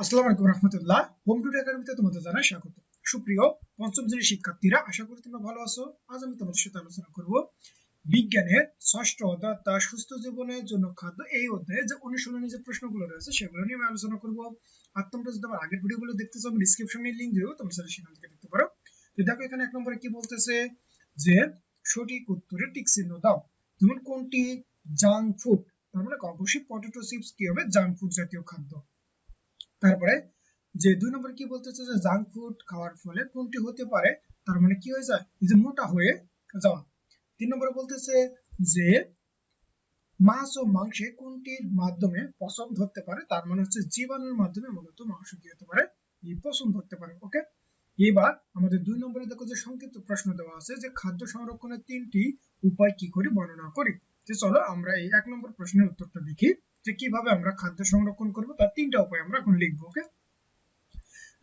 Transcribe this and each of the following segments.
আসসালামু আলাইকুম রহমতুল্লাহ। হোম একাডেমিতে তোমাদের জানাই স্বাগত। সুপ্রিয়, পঞ্চম শ্রেণির শিক্ষার্থীরা, আশা করি তোমরা ভালো আছো। আজ আমি তোমাদের সাথে আলোচনা করব বিজ্ঞানের ষষ্ঠ সুস্থ জীবনের জন্য খাদ্য। এই অধ্যায়ে যে যে প্রশ্নগুলো রয়েছে, সেগুলো নিয়ে আমি আলোচনা করব। আর তোমরা যদি আমার আগের ভিডিওগুলো দেখতে চাও আমি ডিসক্রিপশনে লিংক দেবো তোমরা সেটা সেখান থেকে দেখতে পারো। তো দেখো, এখানে এক নম্বরে কি বলতেছে যে, সঠিক উত্তরে টিক চিহ্ন দাও। যেমন কোনটি? Junk food. তার মানে অবশ্যই পটেটো চিপস কি হবে? জাঙ্ক ফুড জাতীয় খাদ্য। তারপরে যে দুই নম্বর কি বলতেছে যে জাঙ্ক ফুড খাওয়ার ফলে কোনটি হতে পারে, তার মানে কি হয়ে যায়? যে মোটা হয়ে যাওয়া। তিন নম্বরে বলতেছে যে মাছ ও মাংসে কোনটির মাধ্যমে পচন ধরতে পারে, তার মানে হচ্ছে জীবাণুর মাধ্যমে মূলত মাংস কি হতে পারে? এই পচন ধরতে পারে ওকে এবার আমাদের দুই নম্বরে দেখো যে সংক্ষিপ্ত প্রশ্ন দেওয়া আছে যে খাদ্য সংরক্ষণের তিনটি উপায় কি করে, বর্ণনা করি। যে চলো আমরা এই এক নম্বর প্রশ্নের উত্তরটা দেখি। যে কীভাবে আমরা খাদ্য সংরক্ষণ করব, তার তিনটা উপায় আমরা এখন লিখব ওকে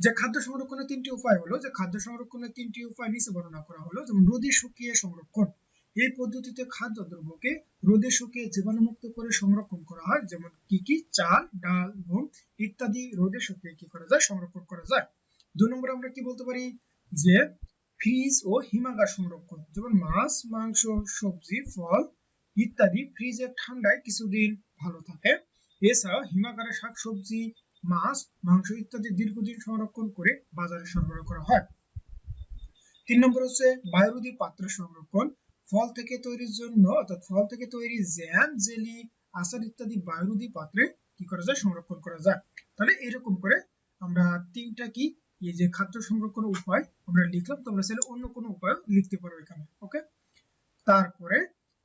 যে খাদ্য সংরক্ষণের তিনটি উপায় হলো, যে খাদ্য সংরক্ষণের তিনটি উপায় নিচে বর্ণনা করা হলো, যেমন রোদে শুকিয়ে সংরক্ষণ। এই পদ্ধতিতে খাদ্য দ্রব্যকে রোদে শুকিয়ে জীবাণুমুক্ত করে সংরক্ষণ করা হয়, যেমন কি কি? চাল, ডাল গম ইত্যাদি রোদে শুকিয়ে কি করা যায়? সংরক্ষণ করা যায়। দুই নম্বর আমরা কি বলতে পারি? যে ফ্রিজ ও হিমাগার সংরক্ষণ, যেমন মাছ, মাংস, সবজি, ফল ইত্যাদি। ফ্রিজের ঠান্ডায় কিছুদিন ভালো থাকে। এছাড়াও হিমাগারে শাকসবজি, মাছ, মাংস ইত্যাদি দীর্ঘদিন সংরক্ষণ করে বাজারে সরবরাহ করা হয়। তিন নম্বর হচ্ছে বায়ুরোধী পাত্র সংরক্ষণ। ফল থেকে তৈরির জন্য, অর্থাৎ ফল থেকে তৈরি জ্যাম, জেলি, আচার ইত্যাদি বায়ুরোধী পাত্রে কি করা যায়? সংরক্ষণ করা যায়। তাহলে এরকম করে আমরা তিনটা কি? এই যে খাদ্য সংরক্ষণ উপায় আমরা লিখলাম, তোমরা চাইলে অন্য কোনো উপায় লিখতে পারো এখানে। ওকে? তারপরে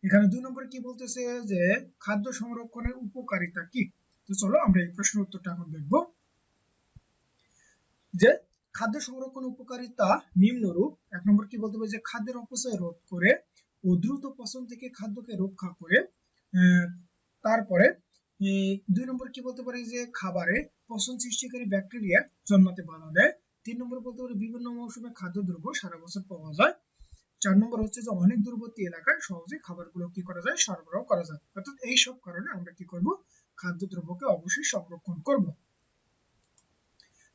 এখানে দুই নম্বরে কি বলতেছে যে, খাদ্য সংরক্ষণের উপকারিতা কি? তো চলো আমরা এই প্রশ্নের উত্তরটা এখন দেখব। যে, খাদ্য সংরক্ষণ উপকারিতা নিম্নরূপ। এক নম্বর কি বলতে পারি যে, খাদ্যের অপচয় রোধ করে ও দ্রুত পচন থেকে খাদ্যকে রক্ষা করে তারপরে দুই নম্বর কি বলতে পারি যে, খাবারে পচন সৃষ্টিকারী ব্যাকটেরিয়া জন্মাতে বাধা দেয়। তিন নম্বর বলতে পারি বিভিন্ন মৌসুমে খাদ্যদ্রব্য সারা বছর পাওয়া যায়। চার নম্বর হচ্ছে যে অনেক দূরবর্তী এলাকায় সহজে খাবারগুলো কি করা যায়, সরবরাহ করা যায়। অর্থাৎ এই সব কারণে আমরা কি করব? খাদ্যদ্রব্যকে অবশ্যই সংরক্ষণ করব।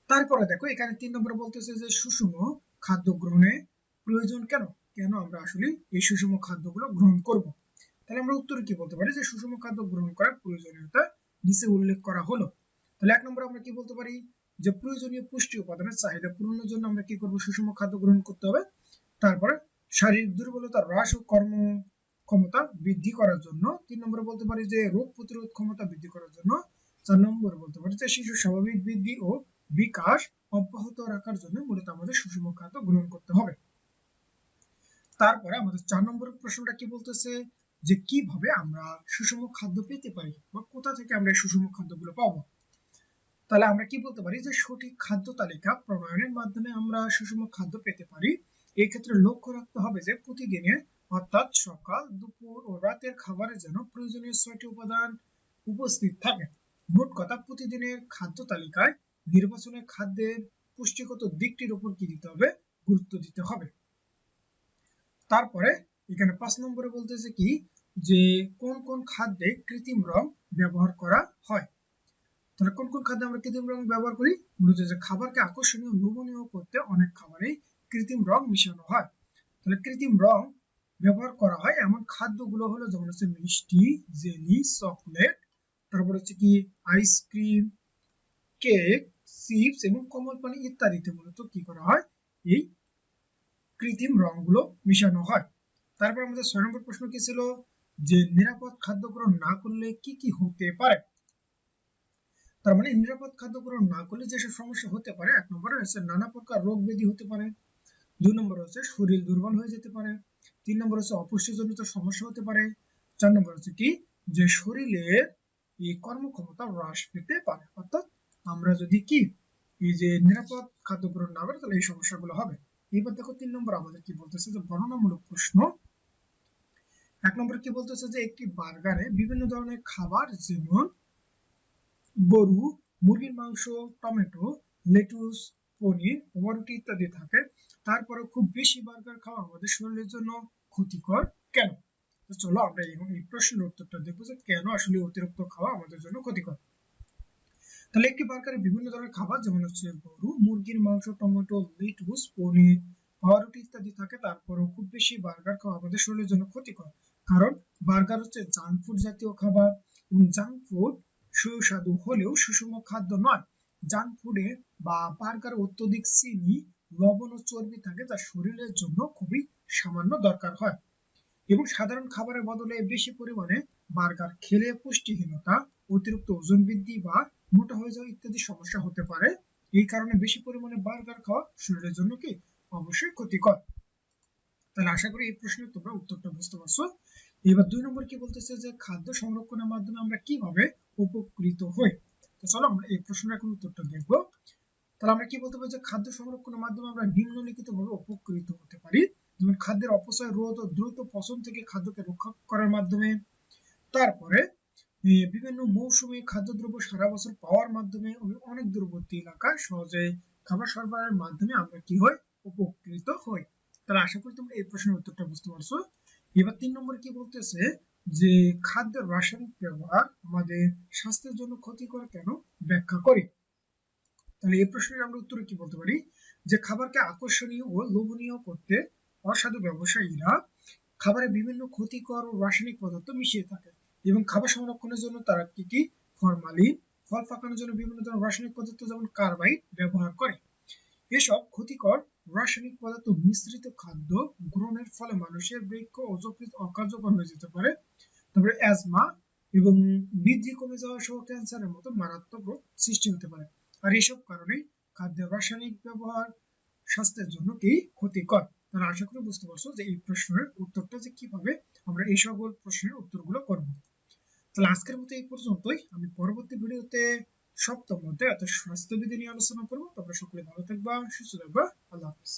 তারপরে দেখো, এখানে তিন নম্বরে বলতেছে যে সুষম খাদ্য গ্রহণে প্রয়োজন কেন? কেন আমরা আসলে এই সুষম খাদ্যগুলো গ্রহণ করব? তাহলে আমরা উত্তরে কি বলতে পারি? যে সুষম খাদ্য গ্রহণ করার প্রয়োজনীয়তা নিচে উল্লেখ করা হলো। তাহলে এক নম্বর আমরা কি বলতে পারি? যে প্রয়োজনীয় পুষ্টি উপাদানের চাহিদা পূরণের জন্য আমরা কি করব? সুষম খাদ্য গ্রহণ করতে হবে। তারপরে শারীরিক দুর্বলতা হ্রাস ও কর্ম ক্ষমতা বৃদ্ধি করার জন্য, তিন নম্বরে বলতে পারি যে রোগ প্রতিরোধ ক্ষমতা বৃদ্ধি করার জন্য, চার নম্বরে বলতে পারি যে শিশু স্বাভাবিক বৃদ্ধি ও বিকাশ অব্যাহত রাখার জন্য মূলত আমাদের সুষম খাদ্য গ্রহণ করতে হবে। তারপরে আমাদের চার নম্বর প্রশ্নটা কি বলতেছে? যে কীভাবে আমরা সুষম খাদ্য পেতে পারি বা কোথা থেকে আমরা সুষম খাদ্যগুলো পাবো? তাহলে আমরা কি বলতে পারি যে সঠিক খাদ্য তালিকা প্রণয়নের মাধ্যমে আমরা সুষম খাদ্য পেতে পারি এই ক্ষেত্রে লক্ষ্য রাখতে হবে যে প্রতিদিনের অর্থাৎ সকাল, দুপুর ও রাতের খাবারে যেন প্রয়োজনীয় ছয়টি উপাদান উপস্থিত থাকে। মোট কথা, প্রতিদিনের খাদ্য তালিকায় নির্বাচনে খাদ্যের পুষ্টিগত দিকটির উপর কি দিতে হবে? গুরুত্ব দিতে হবে। তারপরে এখানে পাঁচ নম্বরে বলতেছে কি? যে কোন কোন খাদ্যে কৃত্রিম রং ব্যবহার করা হয়? তাহলে কোন কোন খাদ্যে আমরা কৃত্রিম রং ব্যবহার করি? মূলত যে খাবারকে আকর্ষণীয়, লোভনীয় করতে অনেক খাবারে কৃত্রিম রং মিশানো হয়। তাহলে কৃত্রিম রং ব্যবহার করা হয় এমন খাদ্যগুলো হলো যেমন হচ্ছে মিষ্টি, জেলি, চকলেট, তারপর হচ্ছে কি আইসক্রিম কেক চিপস এবং কোমল পানি ইত্যাদিতে মূলত কি করা হয়? এই কৃত্রিম রংগুলো মিশানো হয়। তারপর আমাদের ছয় নম্বর প্রশ্ন কি ছিল? যে নিরাপদ খাদ্য গ্রহণ না করলে কি কি হতে পারে? তার মানে নিরাপদ খাদ্য গ্রহণ না করলে যেসব সমস্যা হতে পারে, এক নম্বরে হচ্ছে নানা প্রকার রোগ ব্যাধি হতে পারে দুই নম্বর হচ্ছে শরীর দুর্বল হয়ে যেতে পারে। তিন নম্বর হচ্ছে অপুষ্টিজনিত সমস্যা হতে পারে। চার নম্বর হচ্ছে কি? যে শরীরের এই কর্মক্ষমতা হ্রাস পেতে পারে। অর্থাৎ আমরা যদি কি? এই যে নিরাপদ খাদ্য গ্রহণ না করি তাহলে এই সমস্যাগুলো হবে। এবার দেখো তিন নম্বর আমাদের কি বলতেছে যে বর্ণনামূলক প্রশ্ন। এক নম্বর কি বলতেছে যে একটি বার্গারে বিভিন্ন ধরনের খাবার যেমন গরু, মুরগির মাংস, টমেটো, লেটুস পনির ওভারুটি ইত্যাদি থাকে। তারপরে খুব বেশি বার্গার খাওয়া আমাদের শরীরের জন্য ক্ষতিকর। কেন? তো চলো আমরা এই প্রশ্নের উত্তরটা দেখব যে কেন আসলে অতিরিক্ত খাওয়া আমাদের জন্য ক্ষতিকর। তাহলে একটি বার্গারে বিভিন্ন ধরনের খাবার, যেমন হচ্ছে গরু, মুরগির মাংস, টমেটো লেটুস পনির, পাউরুটি ইত্যাদি থাকে, তারপরেও খুব বেশি বার্গার খাওয়া আমাদের শরীরের জন্য ক্ষতিকর। কারণ বার্গার হচ্ছে জাঙ্ক ফুড জাতীয় খাবার এবং জাঙ্ক ফুড সুস্বাদু হলেও সুষম খাদ্য নয়। জাঙ্ক ফুডে বা বার্গার অত্যধিক চিনি, লবণ ও চর্বি থাকে যা শরীরের জন্য খুবই সামান্য দরকার হয়। এবং সাধারণ খাবারের বদলে বেশি পরিমাণে বার্গার খেলে পুষ্টিহীনতা, অতিরিক্ত ওজন বৃদ্ধি বা মোটা হয়ে যাওয়া ইত্যাদি সমস্যা হতে পারে। এই কারণে বেশি পরিমাণে বার্গার খাওয়া শরীরের জন্য কি অবশ্যই ক্ষতিকর? তাহলে আশা করি এই প্রশ্নের তোমরা উত্তরটা বুঝতে পারছ। এবার দুই নম্বর কি বলতেছে যে খাদ্য সংরক্ষণের মাধ্যমে আমরা কীভাবে উপকৃত হই? তো চলো আমরা এই প্রশ্নের এখন উত্তরটা দেখব। তাহলে আমরা কি বলতে পারি যে খাদ্য সংরক্ষণের মাধ্যমে আমরা নিম্নলিখিত ভাবে উপকৃত হতে পারি? যেমন খাদ্যের অপচয় রোধ ও দ্রুত পচন থেকে খাদ্যকে রক্ষা করার মাধ্যমে। তারপরে বিভিন্ন মৌসুমী খাদ্যদ্রব্য সারা বছর পাওয়ার মাধ্যমে অনেক দূরবর্তী এলাকায় সহজে খাবার সরবরাহের মাধ্যমে আমরা কি হই? উপকৃত হই। তাহলে আশা করি তোমরা এই প্রশ্নের উত্তরটা বুঝতে পারছ। এবার তিন নম্বর কি বলতেছে? যে খাদ্যের রাসায়নিক ব্যবহার আমাদের স্বাস্থ্যের জন্য ক্ষতিকর কেন? ব্যাখ্যা করে। তাহলে এই প্রশ্নের আমরা উত্তরে কি বলতে পারি? যে খাবারকে আকর্ষণীয় ও লোভনীয় করতে অসাধু ব্যবসায়ীরা খাবারে বিভিন্ন ক্ষতিকর ও রাসায়নিক পদার্থ মিশিয়ে থাকে এবং খাবার সংরক্ষণের জন্য তারা কি কি? ফরমালিন ফল পাকানোর জন্য বিভিন্ন ধরনের রাসায়নিক পদার্থ যেমন কার্বাইড ব্যবহার করে। এসব ক্ষতিকর রাসায়নিক পদার্থ মিশ্রিত খাদ্য গ্রহণের ফলে মানুষের বৃক্ষ অকার্যকর হয়ে যেতে পারে। তারপরে অ্যাজমা এবং বৃদ্ধি কমে যাওয়া সহ ক্যান্সারের মতো মারাত্মক রোগ সৃষ্টি হতে পারে। আর এসব কারণে খাদ্যের রাসায়নিক ব্যবহার স্বাস্থ্যের জন্য কি ক্ষতিকর? তাহলে আশা করি বুঝতে পারছ যে এই প্রশ্নের উত্তরটা যে কীভাবে আমরা এই সকল প্রশ্নের উত্তরগুলো করব। তাহলে আজকের মতো এই পর্যন্তই। আমি পরবর্তী ভিডিওতে সপ্তম মধ্যে অর্থাৎ স্বাস্থ্যবিধি নিয়ে আলোচনা করবো তোমরা সকলে ভালো থাকবা সুস্থ থাকবা আল্লাহ হাফিজ